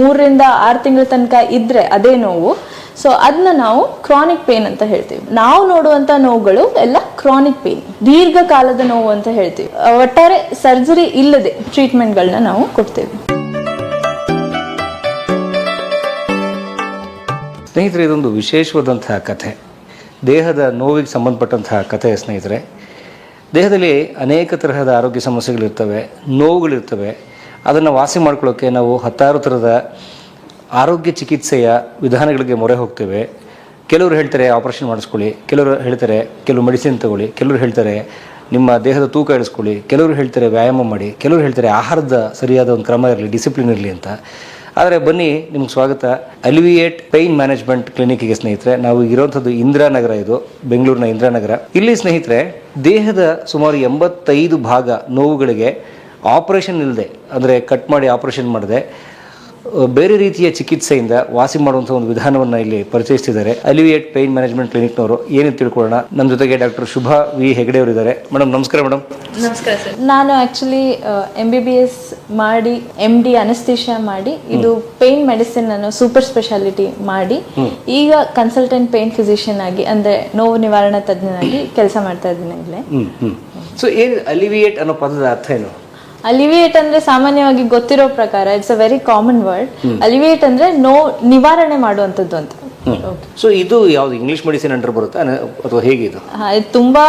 ಮೂರರಿಂದ ಆರು ತಿಂಗಳ ತನಕ ಇದ್ರೆ ಅದೇ ನೋವು. ಸೊ ಅದನ್ನ ನಾವು ಕ್ರಾನಿಕ್ ಪೇನ್ ಅಂತ ಹೇಳ್ತೀವಿ. ನಾವು ನೋಡುವಂತ ನೋವುಗಳು ಎಲ್ಲ ಕ್ರಾನಿಕ್ ಪೇನ್ ದೀರ್ಘಕಾಲದ ನೋವು ಅಂತ ಹೇಳ್ತೀವಿ. ಒಟ್ಟಾರೆ ಸರ್ಜರಿ ಇಲ್ಲದೆ ಟ್ರೀಟ್ಮೆಂಟ್ಗಳನ್ನ ನಾವು ಕೊಡ್ತೇವೆ. ಸ್ನೇಹಿತರೆ, ಇದೊಂದು ವಿಶೇಷವಾದಂತಹ ಕಥೆ. ದೇಹದ ನೋವಿಗೆ ಸಂಬಂಧಪಟ್ಟಂತಹ ಕಥೆ ಸ್ನೇಹಿತರೆ. ದೇಹದಲ್ಲಿ ಅನೇಕ ತರಹದ ಆರೋಗ್ಯ ಸಮಸ್ಯೆಗಳಿರ್ತವೆ, ನೋವುಗಳಿರ್ತವೆ. ಅದನ್ನು ವಾಸಿ ಮಾಡ್ಕೊಳ್ಳೋಕ್ಕೆ ನಾವು ಹತ್ತಾರು ಥರದ ಆರೋಗ್ಯ ಚಿಕಿತ್ಸೆಯ ವಿಧಾನಗಳಿಗೆ ಮೊರೆ ಹೋಗ್ತೇವೆ. ಕೆಲವರು ಹೇಳ್ತಾರೆ ಆಪರೇಷನ್ ಮಾಡಿಸ್ಕೊಳ್ಳಿ, ಕೆಲವರು ಹೇಳ್ತಾರೆ ಕೆಲವು ಮೆಡಿಸಿನ್ ತಗೊಳ್ಳಿ, ಕೆಲವರು ಹೇಳ್ತಾರೆ ನಿಮ್ಮ ದೇಹದ ತೂಕ ಇಳಿಸ್ಕೊಳ್ಳಿ, ಕೆಲವರು ಹೇಳ್ತಾರೆ ವ್ಯಾಯಾಮ ಮಾಡಿ, ಕೆಲವರು ಹೇಳ್ತಾರೆ ಆಹಾರದ ಸರಿಯಾದ ಒಂದು ಕ್ರಮ ಇರಲಿ, ಡಿಸಿಪ್ಲಿನ್ ಇರಲಿ ಅಂತ. ಆದರೆ ಬನ್ನಿ, ನಿಮ್ಗೆ ಸ್ವಾಗತ. ಅಲಿವಿಯೇಟ್ ಪೈನ್ ಮ್ಯಾನೇಜ್ಮೆಂಟ್ ಕ್ಲಿನಿಕ್ಗೆ ಸ್ನೇಹಿತರೆ, ನಾವು ಇರೋಂಥದ್ದು ಇಂದಿರಾನಗರ ಇದು, ಬೆಂಗಳೂರಿನ ಇಂದಿರಾನಗರ. ಇಲ್ಲಿ ಸ್ನೇಹಿತರೆ, ದೇಹದ ಸುಮಾರು ಎಂಬತ್ತೈದು ಭಾಗ ನೋವುಗಳಿಗೆ ಆಪರೇಷನ್ ಇಲ್ಲದೆ ಅಂದರೆ ಕಟ್ ಮಾಡಿ ಆಪರೇಷನ್ ಮಾಡದೆ ಬೇರೆ ರೀತಿಯ ಚಿಕಿತ್ಸೆಯಿಂದ ವಾಸಿ ಮಾಡುವಂಥ ಒಂದು ವಿಧಾನವನ್ನು ಇಲ್ಲಿ ಪರಿಚಯಿಸ್ತಿದ್ದಾರೆ. ಅಲಿವಿಯೇಟ್ ಪೇಯ್ನ್ ಮ್ಯಾನೇಜ್ಮೆಂಟ್ ಕ್ಲಿನಿಕ್ನವರು ಏನು ತಿಳ್ಕೊಳ್ಳೋಣ? ನಮ್ಮ ಜೊತೆಗೆ ಡಾಕ್ಟರ್ ಶುಭಾ ವಿ. ಹೆಗಡೆ ಅವರು ಇದ್ದಾರೆ ಮೇಡಮ್ ನಮಸ್ಕಾರ ಮೇಡಮ್ ನಮಸ್ಕಾರ ಸರ್. ನಾನು actually M B B S ಮಾಡಿ ಎಂ ಡಿ ಅನಸ್ತಿಷಾ ಮಾಡಿ ಇದು ಪೇನ್ ಮೆಡಿಸಿನ್ ಅನ್ನು ಸೂಪರ್ ಸ್ಪೆಷಾಲಿಟಿ ಮಾಡಿ ಈಗ ಕನ್ಸಲ್ಟೆಂಟ್ ಪೇನ್ ಫಿಸಿಷಿಯನ್ ಆಗಿ ಅಂದರೆ ನೋವು ನಿವಾರಣಾ ತಜ್ಞನಾಗಿ ಕೆಲಸ ಮಾಡ್ತಾ ಇದ್ದೀನಿ ಇಲ್ಲೇ. ಸೊ ಏನು ಅಲಿವಿಯೇಟ್ ಅನ್ನೋ ಪದದ ಅರ್ಥ ಏನು? ಅಲಿವಿಯೇಟ್ ಅಂದ್ರೆ ಸಾಮಾನ್ಯವಾಗಿ ಗೊತ್ತಿರೋ ಪ್ರಕಾರ it's a very common word alleviate ಅಂದ್ರೆ ನೋ ನಿವಾರಣೆ ಮಾಡುವಂಥದ್ದು ಅಂತ. ಸೊ ಇದು ಯಾವ್ದು ಇಂಗ್ಲಿಷ್ ಮೆಡಿಸಿನ್ ಅಂಡರ್ ಬರುತ್ತೆ ಅಥವಾ ಹೇಗೆ ಇದು? ತುಂಬಾ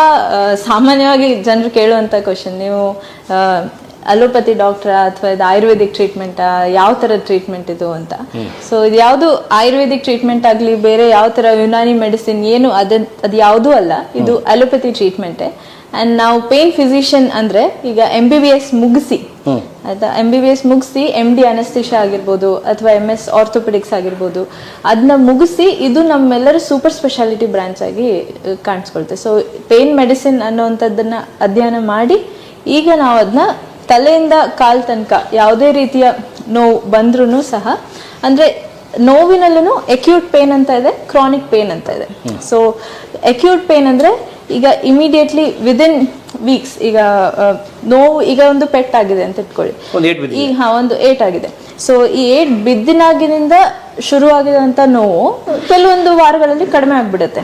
ಸಾಮಾನ್ಯವಾಗಿ ಜನರು ಕೇಳುವಂತ ಕ್ವಶನ್ ನೀವು ಅಲೋಪತಿ ಡಾಕ್ಟರ್ ಅಥವಾ ಇದು ಆಯುರ್ವೇದಿಕ್ ಟ್ರೀಟ್ಮೆಂಟ್ ಯಾವ ತರ ಟ್ರೀಟ್ಮೆಂಟ್ ಇದು ಅಂತ. ಸೊ ಇದು ಯಾವುದು ಆಯುರ್ವೇದಿಕ್ ಟ್ರೀಟ್ಮೆಂಟ್ ಆಗಲಿ ಬೇರೆ ಯಾವ ತರ ಯುನಾನಿ ಮೆಡಿಸಿನ್ ಏನು ಅದ ಅದು ಯಾವುದೂ ಅಲ್ಲ. ಇದು ಅಲೋಪತಿ ಟ್ರೀಟ್ಮೆಂಟೇ ಅಂಡ್ ನಾವು ಪೇನ್ ಫಿಸಿಷಿಯನ್ ಅಂದ್ರೆ ಈಗ ಎಂ ಬಿ ಬಿ ಎಸ್ ಮುಗಿಸಿ. ಆಯ್ತಾ? ಎಂ ಬಿ ಬಿ ಎಸ್ ಮುಗಿಸಿ ಎಂ ಡಿ ಅನಸ್ತಿಷಾ ಆಗಿರ್ಬೋದು ಅಥವಾ ಎಂ ಎಸ್ ಆರ್ಥೋಪೆಡಿಕ್ಸ್ ಆಗಿರ್ಬೋದು. ಅದನ್ನ ಮುಗಿಸಿ ಇದು ನಮ್ಮೆಲ್ಲರ ಸೂಪರ್ ಸ್ಪೆಷಾಲಿಟಿ ಬ್ರಾಂಚ್ ಆಗಿ ಕಾಣಿಸ್ಕೊಳ್ತೇವೆ ಕಾಣಿಸ್ಕೊಳ್ತೆ. ಸೊ ಪೇನ್ ಮೆಡಿಸಿನ್ ಅನ್ನೋವಂಥದ್ದನ್ನ ಅಧ್ಯಯನ ಮಾಡಿ ಈಗ ನಾವು ಅದನ್ನ ತಲೆಯಿಂದ ಕಾಲ್ ತನಕ ಯಾವುದೇ ರೀತಿಯ ನೋವು ಬಂದ್ರೂ ಸಹ ಅಂದ್ರೆ ನೋವಿನಲ್ಲೂ ಎಕ್ಯೂಟ್ ಪೇನ್ ಅಂತ ಇದೆ ಕ್ರಾನಿಕ್ ಪೇನ್ ಅಂತ ಇದೆ. ಸೊ ಎಕ್ಯೂಟ್ ಪೇನ್ ಅಂದ್ರೆ ಈಗ ಇಮಿಡಿಯೇಟ್ಲಿ ವಿದಿನ್ ವೀಕ್ಸ್ ಈಗ ನೋವು ಈಗ ಒಂದು ಪೆಟ್ ಆಗಿದೆ ಅಂತ ಇಟ್ಕೊಳ್ಳಿ. ಈಗ ಹಾ ಒಂದು ಏಟ್ ಆಗಿದೆ. ಸೊ ಈ ಏಟ್ ಬಿದ್ದಿನಾಗಿನಿಂದ ಶುರುವಾಗಿರುವಂತ ನೋವು ಕೆಲವೊಂದು ವಾರಗಳಲ್ಲಿ ಕಡಿಮೆ ಆಗ್ಬಿಡುತ್ತೆ.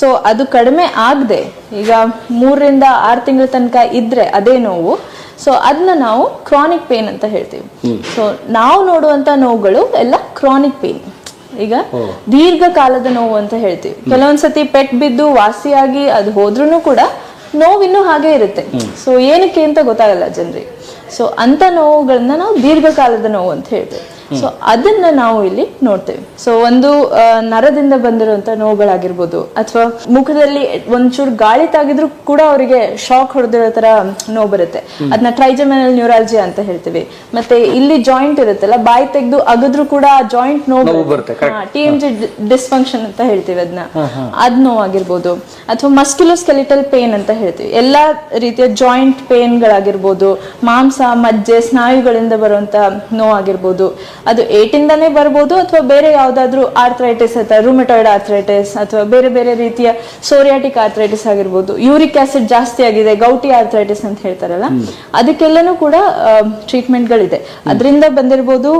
ಸೊ ಅದು ಕಡಿಮೆ ಆಗದೆ ಈಗ ಮೂರರಿಂದ ಆರು ತಿಂಗಳ ತನಕ ಇದ್ರೆ ಅದೇ ನೋವು. ಸೊ ಅದನ್ನ ನಾವು ಕ್ರಾನಿಕ್ ಪೇನ್ ಅಂತ ಹೇಳ್ತೀವಿ. ಸೊ ನಾವು ನೋಡುವಂತ ನೋವುಗಳು ಎಲ್ಲ ಕ್ರಾನಿಕ್ ಪೇನ್ ಈಗ ದೀರ್ಘಕಾಲದ ನೋವು ಅಂತ ಹೇಳ್ತೀವಿ. ಕೆಲವೊಂದ್ಸತಿ ಪೆಟ್ ಬಿದ್ದು ವಾಸಿಯಾಗಿ ಅದು ಹೋದ್ರೂ ಕೂಡ ನೋವಿನ್ನೂ ಹಾಗೆ ಇರುತ್ತೆ. ಸೊ ಏನಕ್ಕೆ ಅಂತ ಗೊತ್ತಾಗಲ್ಲ ಜನರಿಗೆ. ಸೊ ಅಂತ ನೋವುಗಳನ್ನ ನಾವು ದೀರ್ಘಕಾಲದ ನೋವು ಅಂತ ಹೇಳ್ತೇವೆ. ಸೊ ಅದನ್ನ ನಾವು ಇಲ್ಲಿ ನೋಡ್ತೇವೆ. ಸೊ ಒಂದು ನರದಿಂದ ಬಂದಿರುವಂತ ನೋವುಗಳಾಗಿರ್ಬೋದು ಅಥವಾ ಮುಖದಲ್ಲಿ ಒಂಚೂರು ಗಾಳಿ ತಾಗಿದ್ರು ಕೂಡ ಅವರಿಗೆ ಶಾಕ್ ಹೊಡೆದಿರೋ ತರ ನೋವು ಬರುತ್ತೆ. ಅದನ್ನ ಟ್ರೈಜಮಿನಲ್ ನ್ಯೂರಾಲಜಿ ಅಂತ ಹೇಳ್ತೀವಿ. ಮತ್ತೆ ಇಲ್ಲಿ ಜಾಯಿಂಟ್ ಇರುತ್ತಲ್ಲ ಬಾಯಿ ತೆಗೆದು ಅಗದ್ರು ಕೂಡ ಜಾಯಿಂಟ್ ನೋವು ಬರುತ್ತೆ, ಟಿ ಎಂ ಜಿ ಡಿಸ್ಫಂಕ್ಷನ್ ಅಂತ ಹೇಳ್ತೀವಿ ಅದನ್ನ ಅದ್ ನೋವಾಗಿರ್ಬೋದು. ಅಥವಾ ಮಸ್ಕ್ಯುಲೋಸ್ಕೆಲಿಟಲ್ ಪೇನ್ ಅಂತ ಹೇಳ್ತೀವಿ. ಎಲ್ಲಾ ರೀತಿಯ ಜಾಯಿಂಟ್ ಪೇನ್ಗಳಾಗಿರ್ಬೋದು ಮಾಂಸ ಮಜ್ಜೆ ಸ್ನಾಯುಗಳಿಂದ ಬರುವಂತ ನೋವಾಗಿರ್ಬೋದು. ಅದು ಏಟಿಂದಾನೇ ಬರ್ಬೋದು ಅಥವಾ ಬೇರೆ ಯಾವುದಾದ್ರೂ ಆರ್ಥ್ರೈಟಿಸ್ ಅಥವಾ ರೂಮಟಾಯ್ಡ್ ಆರ್ಥ್ರೈಟಿಸ್ ಅಥವಾ ಬೇರೆ ಬೇರೆ ರೀತಿಯ ಸೋರಿಯಾಟಿಕ್ ಆರ್ಥ್ರೈಟಿಸ್ ಆಗಿರ್ಬೋದು ಯೂರಿಕ್ ಆಸಿಡ್ ಜಾಸ್ತಿ ಆಗಿದೆ ಗೌಟಿ ಆರ್ಥ್ರೈಟಿಸ್ ಅಂತ ಹೇಳ್ತಾರಲ್ಲ ಅದಕ್ಕೆಲ್ಲನೂ ಕೂಡ ಟ್ರೀಟ್ಮೆಂಟ್ಗಳಿದೆ ಅದರಿಂದ ಬಂದಿರ್ಬೋದು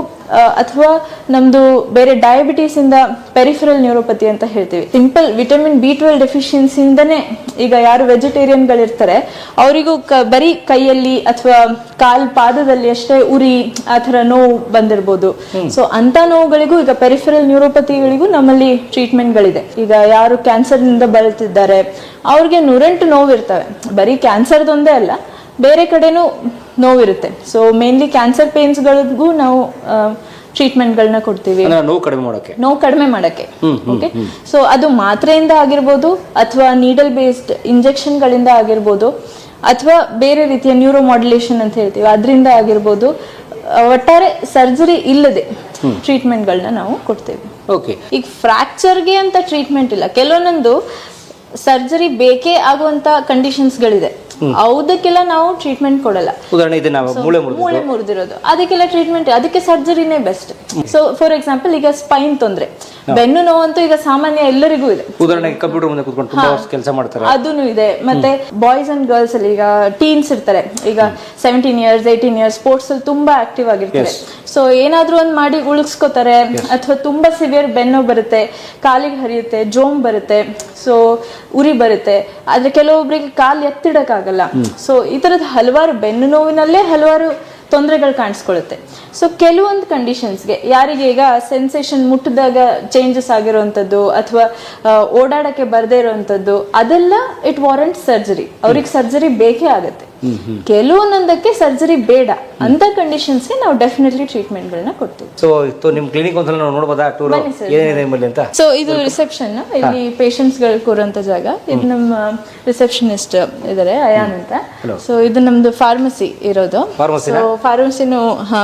ಅಥವಾ ನಮ್ದು ಬೇರೆ ಡಯಾಬಿಟೀಸ್ ಇಂದ ಪೆರಿಫರಲ್ ನ್ಯೂರೋಪತಿ ಅಂತ ಹೇಳ್ತೀವಿ. ಸಿಂಪಲ್ ವಿಟಮಿನ್ ಬಿ ಟ್ವೆಲ್ ಡೆಫಿಷಿಯನ್ಸಿಯಿಂದನೇ ಈಗ ಯಾರು ವೆಜಿಟೇರಿಯನ್ ಗಳಿರ್ತಾರೆ ಅವರಿಗೂ ಬರೀ ಕೈಯಲ್ಲಿ ಅಥವಾ ಕಾಲ್ ಪಾದದಲ್ಲಿ ಅಷ್ಟೇ ಉರಿ ಆ ತರ ನೋವು ಬಂದಿರ್ಬೋದು. ಸೊ ಅಂತ ನೋವುಗಳಿಗೂ ಈಗ ಪೆರಿಫರಲ್ ನ್ಯೂರೋಪತಿಗಳಿಗೂ ನಮ್ಮಲ್ಲಿ ಟ್ರೀಟ್ಮೆಂಟ್ಗಳಿದೆ ಈಗ ಯಾರು ಕ್ಯಾನ್ಸರ್ನಿಂದ ಬಳಲ್ತಿದ್ದಾರೆ ಅವ್ರಿಗೆ ನೂರೆಂಟು ನೋವು ಇರ್ತವೆ ಬರೀ ಕ್ಯಾನ್ಸರ್ದೊಂದೇ ಅಲ್ಲ ಬೇರೆ ಕಡೆನೂ ನೋವಿರುತ್ತೆ. ಸೊ ಮೇನ್ಲಿ ಕ್ಯಾನ್ಸರ್ ಪೇನ್ಸ್ಗಳಿಗೂ ನಾವು ಟ್ರೀಟ್ಮೆಂಟ್ಗಳನ್ನ ಕೊಡ್ತೀವಿ. ಅಂದ್ರೆ ನೋವು ಕಡಿಮೆ ಮಾಡೋಕೆ ನೋವು ಕಡಿಮೆ ಮಾಡಕ್ಕೆ. ಓಕೆ ಸೊ ಅದು ಮಾತ್ರೆಯಿಂದ ಆಗಿರ್ಬೋದು ಅಥವಾ ನೀಡಲ್ ಬೇಸ್ಡ್ ಇಂಜೆಕ್ಷನ್ಗಳಿಂದ ಆಗಿರ್ಬೋದು ಅಥವಾ ಬೇರೆ ರೀತಿಯ ನ್ಯೂರೋ ಮಾಡ್ಯುಲೇಷನ್ ಅಂತ ಹೇಳ್ತೀವಿ. ಅದರಿಂದ ಆಗಿರ್ಬೋದು ಒಟ್ಟಾರೆ ಸರ್ಜರಿ ಇಲ್ಲದೆ ಟ್ರೀಟ್ಮೆಂಟ್ಗಳನ್ನ ನಾವು ಕೊಡ್ತೇವೆ. ಓಕೆ. ಈಗ ಫ್ರಾಕ್ಚರ್ಗೆ ಅಂತ ಟ್ರೀಟ್ಮೆಂಟ್ ಇಲ್ಲ. ಕೆಲವೊಂದೊಂದು ಸರ್ಜರಿ ಬೇಕೇ ಆಗುವಂತ ಕಂಡೀಷನ್ಸ್ಗಳಿದೆ. ಅದಕ್ಕೆಲ್ಲ ನಾವು ಟ್ರೀಟ್ಮೆಂಟ್ ಕೊಡಲ್ಲ. ಮೂಳೆ ಮುರಿದು ಮುರಿದಿರೋದು. ಅದಕ್ಕೆಲ್ಲ ಟ್ರೀಟ್ಮೆಂಟ್ ಅದಕ್ಕೆ ಸರ್ಜರಿನೇ ಬೆಸ್ಟ್. ಸೊ ಫಾರ್ ಎಕ್ಸಾಂಪಲ್ ಈಗ ಸ್ಪೈನ್ ತೊಂದ್ರೆ. ಬೆನ್ನು ನೋವಂತೂ ಈಗ ಸಾಮಾನ್ಯ ಎಲ್ಲರಿಗೂ ಇದೆ. ಉದಾಹರಣೆಗೆ ಕಂಪ್ಯೂಟರ್ ಮುಂದೆ ಕುತ್ಕೊಂಡು ತುಂಬಾ ವರ್ಷ ಕೆಲಸ ಮಾಡ್ತಾರೆ. ಅದೂ ಇದೆ. ಮತ್ತೆ ಬಾಯ್ಸ್ ಅಂಡ್ ಗರ್ಲ್ಸ್ ಅಲ್ಲಿ ಈಗ ಟೀನ್ಸ್ ಇರ್ತಾರೆ. ಈಗ seventeen years eighteen years sports ಅಲ್ಲಿ ತುಂಬಾ ಆಕ್ಟಿವ್ ಆಗಿರ್ತಾರೆ. ಸೊ ಏನಾದ್ರೂ ಒಂದ್ ಮಾಡಿ ಉಳಿಸ್ಕೋತಾರೆ. ಅಥವಾ ತುಂಬಾ ಸಿವಿಯರ್ ಬೆನ್ನು ಬರುತ್ತೆ ಕಾಲಿಗೆ ಹರಿಯುತ್ತೆ ಜೋಮ್ ಬರುತ್ತೆ ಸೊ ಉರಿ ಬರುತ್ತೆ. ಆದ್ರೆ ಕೆಲವೊಬ್ರಿಗೆ ಕಾಲ್ ಎತ್ತಿಡಕ್ಕಾಗಲ್ಲ. ಸೊ ಈ ತರದ ಹಲವಾರು ಬೆನ್ನು ನೋವಿನಲ್ಲೇ ಹಲವಾರು ತೊಂದರೆಗಳು ಕಾಣಿಸ್ಕೊಳ್ಳುತ್ತೆ. ಸೊ ಕೆಲವೊಂದು ಕಂಡೀಷನ್ಸ್ಗೆ ಯಾರಿಗೆ ಈಗ ಸೆನ್ಸೇಷನ್ ಮುಟ್ಟಿದಾಗ ಚೇಂಜಸ್ ಆಗಿರುವಂಥದ್ದು ಅಥವಾ ಓಡಾಡೋಕ್ಕೆ ಬರದೇ ಇರುವಂಥದ್ದು ಅದೆಲ್ಲ ಇಟ್ ವಾರಂಟ್ ಸರ್ಜರಿ ಅವ್ರಿಗೆ ಸರ್ಜರಿ ಬೇಕೇ ಆಗುತ್ತೆ. ಕೆಲವೊಂದೊಂದಕ್ಕೆ ಸರ್ಜರಿ ಬೇಡ ಅಂತ ಕಂಡೀಷನ್ಸ್ಗೆ ನಾವು ಡೆಫಿನೆಟ್ಲಿ ಟ್ರೀಟ್ಮೆಂಟ್ಗಳನ್ನ ಕೊಡ್ತೀವಿ. ಸೊ ಇತ್ತು ನಿಮ್ಮ ಕ್ಲಿನಿಕ್ ಒಂದ್ಸಲ ನಾವು ನೋಡ್ಬೋದಾ? ಟೂರ್ ಬನ್ನಿ sir. ಏನೇನಿದೆ ನಿಮ್ಮಲ್ಲಿ ಅಂತ? ಸೊ ಇದು ರಿಸೆಪ್ಷನ್ ಇಲ್ಲಿ ಪೇಷಂಟ್ಸ್ಗಳು ಗಳು ಕೂರುವಂತ ಜಾಗ. ಇದು ನಮ್ಮ ರಿಸೆಪ್ಷನಿಸ್ಟ್ ಇದಾರೆ ಅಯಾನ್ ಅಂತ. ಸೊ ಇದು ನಮ್ದು ಫಾರ್ಮಸಿ ಇರೋದು. Pharmacy ಸೊ ಫಾರ್ಮಸಿನೂ ಹಾ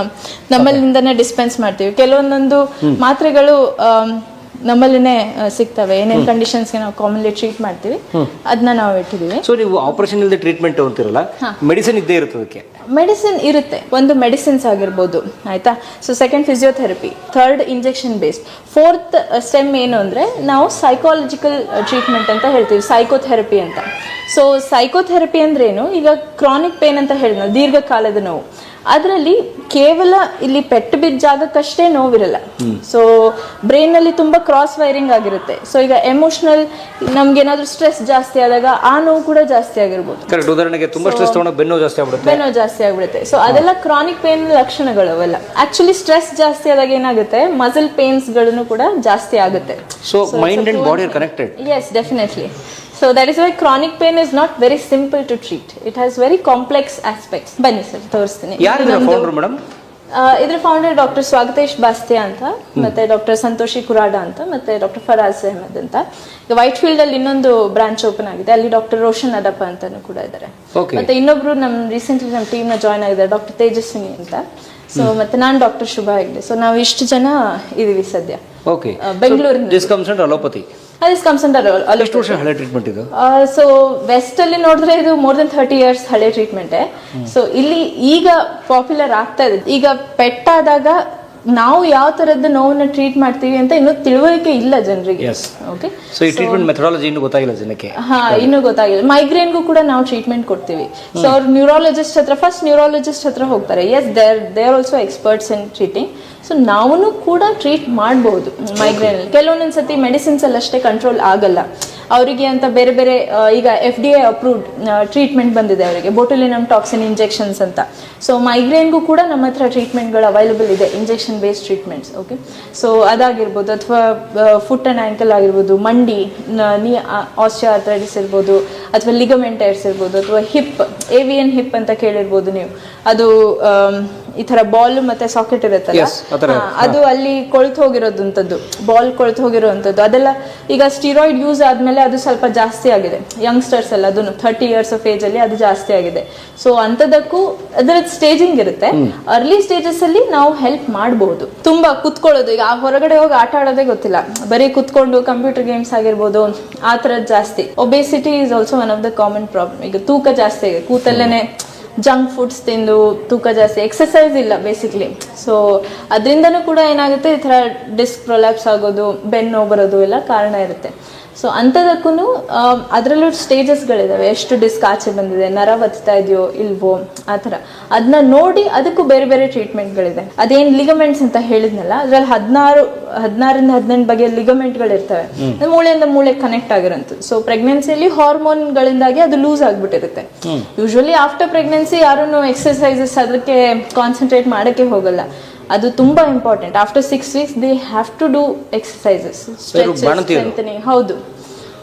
ನಮ್ಮಲ್ಲಿಂದನೇ ಡಿಸ್ಪೆನ್ಸ್ ಮಾಡ್ತೀವಿ. ಕೆಲವೊಂದೊಂದು ಮಾತ್ರೆಗಳು ಆಮ್, ನಮ್ಮಲ್ಲಿನೇ ಸಿಗ್ತವೆ. ಏನೇನು ಕಂಡೀಷನ್ಸ್ಗೆ ನಾವು ಕಾಮನ್ಲಿ ಟ್ರೀಟ್ ಮಾಡ್ತೀವಿ ಅದನ್ನ ನಾವು ಇಟ್ಟಿದ್ದೀವಿ ಸೊ ನೀವು ಆಪರೇಷನ್ ಇಲ್ಲದೆ ಟ್ರೀಟ್ಮೆಂಟ್ ಅಂತಿರಲ್ಲ ಮೆಡಿಸಿನ್ ಇದ್ದೇ ಇರುತ್ತೆ ಅದಕ್ಕೆ? ಮೆಡಿಸಿನ್ ಇರುತ್ತೆ. ಒಂದು ಮೆಡಿಸಿನ್ಸ್ ಆಗಿರ್ಬೋದು ಆಯ್ತಾ? So second physiotherapy third injection based fourth stem ಏನು ಅಂದ್ರೆ ನಾವು ಸೈಕಾಲಜಿಕಲ್ ಟ್ರೀಟ್ಮೆಂಟ್ ಅಂತ ಹೇಳ್ತೀವಿ ಸೈಕೋಥೆರಪಿ ಅಂತ. ಸೊ ಸೈಕೋಥೆರಪಿ ಅಂದ್ರೇನು ಈಗ ಕ್ರಾನಿಕ್ ಪೇನ್ ಅಂತ ಹೇಳಿದ್ನ ದೀರ್ಘಕಾಲದ ನೋವು. ಅದರಲ್ಲಿ ಕೇವಲ ಇಲ್ಲಿ ಪೆಟ್ಟು ಬಿದ್ದ ಜಾಗಕ್ಕಷ್ಟೇ ನೋವಿರಲ್ಲ. ಸೊ ಬ್ರೈನ್ ಅಲ್ಲಿ ತುಂಬಾ ಕ್ರಾಸ್ ವೈರಿಂಗ್ ಆಗಿರುತ್ತೆ. ಸೊ ಈಗ ಎಮೋಷನಲ್ ನಮ್ಗೆ ಏನಾದ್ರೂ ಸ್ಟ್ರೆಸ್ ಜಾಸ್ತಿ ಆದಾಗ ಆ ನೋವು ಕೂಡ ಜಾಸ್ತಿ ಆಗಿರ್ಬೋದು. ಕರೆಕ್ಟ್ ಉದಾಹರಣೆಗೆ ತುಂಬಾ ಸ್ಟ್ರೆಸ್ ಬೆನ್ನು ಜಾಸ್ತಿ ಆಗ್ಬಿಡುತ್ತೆ. ಬೆನ್ನು ಜಾಸ್ತಿ ಆಗ್ಬಿಡುತ್ತೆ. ಸೊ ಅದೆಲ್ಲ ಕ್ರಾನಿಕ್ ಪೇನ್ ಲಕ್ಷಣಗಳು ಅವೆಲ್ಲ. ಆಕ್ಚುಲಿ ಸ್ಟ್ರೆಸ್ ಜಾಸ್ತಿ ಆದಾಗ ಏನಾಗುತ್ತೆ? ಮಸಲ್ ಪೇನ್ಸ್ಗಳನ್ನು ಕೂಡ ಜಾಸ್ತಿ ಆಗುತ್ತೆ. So mind and body are connected yes definitely so that is why chronic pain is not very simple to treat it has very complex aspects ಬನ್ನಿ ಸರ್ ತೋರಿಸ್ತೀನಿ. ಮೇಡಮ್ ಇದ್ರ ಫೌಂಡರ್ ಡಾಕ್ಟರ್ ಸ್ವಾಗತೇಶ್ ಬಾಸ್ತೆ ಅಂತ ಮತ್ತೆ ಡಾಕ್ಟರ್ ಸಂತೋಷಿ ಕುರಾಡ ಅಂತ ಮತ್ತೆ ಡಾಕ್ಟರ್ ಫರಾಜ್ ಅಹಮದ್ ಅಂತ. ಈಗ white field ಅಲ್ಲಿ ಇನ್ನೊಂದು ಬ್ರಾಂಚ್ ಓಪನ್ ಆಗಿದೆ. ಅಲ್ಲಿ ಡಾಕ್ಟರ್ ರೋಷನ್ ಅದಪ್ಪ ಅಂತಾನು ಕೂಡ ಇದ್ದಾರೆ. ಮತ್ತೆ ಇನ್ನೊಬ್ರು ನಮ್ ರೀಸೆಂಟ್ಲಿ ನಮ್ಮ ಟೀಮ್ನ ಜಾಯ್ನ್ ಆಗಿದ್ದಾರೆ ಡಾಕ್ಟರ್ ತೇಜಸ್ವಿನಿ ಅಂತ. ಸೊ ಮತ್ತೆ ನಾನ್ ಡಾಕ್ಟರ್ ಶುಭ ಹೆಗ್ಡೆ. ಸೊ ನಾವು ಇಷ್ಟು ಜನ ಇದೀವಿ ಸದ್ಯ. ಬೆಂಗಳೂರಿನ ಡಿಸ್ಕಮ್ಸೆಂಟ್ ಅಲೋಪತಿ. ಅದಿಸ್ ಕಮ್ಸಂಡರ್ ಎಷ್ಟು ವರ್ಷ ಹಳೆ ಟ್ರೀಟ್ಮೆಂಟ್ ಇದು? ಸೊ ವೆಸ್ಟ್ ಅಲ್ಲಿ ನೋಡಿದ್ರೆ ಇದು ಮೋರ್ ದೆನ್ ಥರ್ಟಿ ಇಯರ್ಸ್ ಹಳೆ ಟ್ರೀಟ್ಮೆಂಟ್ ಸೊ ಇಲ್ಲಿ ಈಗ ಪಾಪ್ಯುಲರ್ ಆಗ್ತಾ ಇದೆ. ಈಗ ಪೆಟ್ಟಾದಾಗ ನಾವು ಯಾವ ತರದ ನೋವನ್ನ ಟ್ರೀಟ್ ಮಾಡ್ತೀವಿ ಅಂತ ಇನ್ನೂ ತಿಳುವಳಿಕೆ ಇಲ್ಲ ಜನರಿಗೆ. ಓಕೆ ಸೊ ಈ ಟ್ರೀಟ್ಮೆಂಟ್ ಮೆಥಡಾಲಜಿ ಇನ್ನೂ ಗೊತ್ತಾಗಿಲ್ಲ ಜನಕ್ಕೆ. ಹಾ ಇನ್ನೂ ಗೊತ್ತಾಗಿಲ್ಲ. ಮೈಗ್ರೇನ್ಗೂ ಕೂಡ ನಾವು ಟ್ರೀಟ್ಮೆಂಟ್ ಕೊಡ್ತೀವಿ. ಸೊ ಅವ್ರು ನ್ಯೂರಾಲಜಿಸ್ಟ್ ಹತ್ರ ಫಸ್ಟ್ ನ್ಯೂರಾಲಜಿಸ್ಟ್ ಹತ್ರ ಹೋಗ್ತಾರೆ. Yes there they are also experts in treating so ನಾವು ಕೂಡ ಟ್ರೀಟ್ ಮಾಡಬಹುದು ಮೈಗ್ರೇನ್ ಕೆಲವೊಂದೊಂದು ಸತಿ ಮೆಡಿಸಿನ್ಸ್ ಅಲ್ಲಿ ಅಷ್ಟೇ ಕಂಟ್ರೋಲ್ ಆಗಲ್ಲ. ಅವರಿಗೆ ಅಂತ ಬೇರೆ ಬೇರೆ ಈಗ F D A approved treatment ಬಂದಿದೆ ಅವರಿಗೆ. ಬೋಟುಲಿನಮ್ ಟಾಕ್ಸಿನ್ ಇಂಜೆಕ್ಷನ್ಸ್ ಅಂತ. ಸೊ ಮೈಗ್ರೇನ್ಗೂ ಕೂಡ ನಮ್ಮ ಹತ್ರ ಟ್ರೀಟ್ಮೆಂಟ್ಗಳು ಅವೈಲಬಲ್ ಇದೆ. Injection based treatments okay so ಅದಾಗಿರ್ಬೋದು, ಅಥವಾ ಫುಟ್ ಆ್ಯಂಡ್ ಆ್ಯಂಕಲ್ ಆಗಿರ್ಬೋದು, ಮಂಡಿ, ನೀ ಆಸ್ಟಿಯಾರ್ಥ್ರೈಟಿಸ್ ಇರ್ಬೋದು, ಅಥವಾ ಲಿಗಮೆಂಟೈರ್ಸ್ ಇರ್ಬೋದು, ಅಥವಾ ಹಿಪ್ ಏವಿಯನ್ ಹಿಪ್ ಅಂತ ಕೇಳಿರ್ಬೋದು ನೀವು. ಅದು ಈ ತರ ಬಾಲ್ ಮತ್ತೆ ಸಾಕೆಟ್ ಇರುತ್ತಲ್ಲ? ಅದು ಅಲ್ಲಿ ಕೊಳ್ತು ಹೋಗಿರೋದಂಥದ್ದು. ಬಾಲ್ ಕೊಳ್ತು ಹೋಗಿರೋವಂಥದ್ದು. ಅದೆಲ್ಲ ಈಗ ಸ್ಟಿರಾಯ್ಡ್ ಯೂಸ್ ಆದ್ಮೇಲೆ ಅದು ಸ್ವಲ್ಪ ಜಾಸ್ತಿ ಆಗಿದೆ. ಯಂಗ್ಸ್ಟರ್ಸ್ ಎಲ್ಲ ಅದನ್ನು ಥರ್ಟಿ ಇಯರ್ಸ್ ಆಫ್ ಏಜ್ ಅಲ್ಲಿ ಅದು ಜಾಸ್ತಿ ಆಗಿದೆ. ಸೊ ಅಂತದಕ್ಕೂ ಅದರ ಸ್ಟೇಜಿಂಗ್ ಇರುತ್ತೆ. ಅರ್ಲಿ ಸ್ಟೇಜಸ್ ಅಲ್ಲಿ ನಾವು ಹೆಲ್ಪ್ ಮಾಡಬಹುದು ತುಂಬಾ ಕುತ್ಕೊಳ್ಳೋದು. ಈಗ ಆ ಹೊರಗಡೆ ಹೋಗಿ ಆಟ ಆಡೋದೇ ಗೊತ್ತಿಲ್ಲ. ಬರೀ ಕುತ್ಕೊಂಡು ಕಂಪ್ಯೂಟರ್ ಗೇಮ್ಸ್ ಆಗಿರ್ಬೋದು. ಆ ತರದ್ ಜಾಸ್ತಿ. Obesity is also one of the common problem ಈಗ ತೂಕ ಜಾಸ್ತಿ ಆಗಿದೆ. ಕೂತಲ್ಲೇನೆ ಜಂಕ್ ಫುಡ್ಸ್ ತಿಂದು ತೂಕ ಜಾಸ್ತಿ ಎಕ್ಸಸೈಸ್ ಇಲ್ಲ ಬೇಸಿಕ್ಲಿ ಸೊ ಅದರಿಂದನೂ ಕೂಡ ಏನಾಗುತ್ತೆ, ಈ ಥರ ಡಿಸ್ಕ್ ಪ್ರೊಲ್ಯಾಪ್ಸ್ ಆಗೋದು, ಬೆನ್ನು ಬರೋದು ಎಲ್ಲ ಕಾರಣ ಇರುತ್ತೆ. ಸೊ ಅಂಥದಕ್ಕೂ ಅದರಲ್ಲೂ ಸ್ಟೇಜಸ್ಗಳಿದ್ದಾವೆ ಎಷ್ಟು ಡಿಸ್ಕ್ ಆಚೆ ಬಂದಿದೆ ನರ ಬತ್ತಾ ಇದೆಯೋ ಇಲ್ವೋ ಆ ಥರ. ಅದನ್ನ ನೋಡಿ ಅದಕ್ಕೂ ಬೇರೆ ಬೇರೆ ಟ್ರೀಟ್ಮೆಂಟ್ಗಳಿದೆ ಅದೇನು ಲಿಗಮೆಂಟ್ಸ್ ಅಂತ ಹೇಳಿದ್ನಲ್ಲ ಅದರಲ್ಲಿ ಹದಿನಾರು ಹದಿನಾರಿಂದ ಹದಿನೆಂಟು ಬಗೆಯ ಲಿಗಮೆಂಟ್ಗಳು ಇರ್ತವೆ. ಅದು ಮೂಳೆಯಿಂದ ಮೂಳೆ ಕನೆಕ್ಟ್ ಆಗಿರೋಂಥದ್ದು. ಸೊ ಪ್ರೆಗ್ನೆನ್ಸಿಯಲ್ಲಿ ಹಾರ್ಮೋನ್ಗಳಿಂದಾಗಿ ಅದು ಲೂಸ್ ಆಗಿಬಿಟ್ಟಿರುತ್ತೆ. ಯೂಶ್ವಲಿ ಆಫ್ಟರ್ ಪ್ರೆಗ್ನೆನ್ಸಿ ಯಾರೂ ಎಕ್ಸಸೈಸಸ್ ಅದಕ್ಕೆ ಕಾನ್ಸಂಟ್ರೇಟ್ ಮಾಡೋಕ್ಕೆ ಹೋಗಲ್ಲ. ಅದು ತುಂಬಾ important after six weeks they have to do exercises. Strengthening ಹೌದು.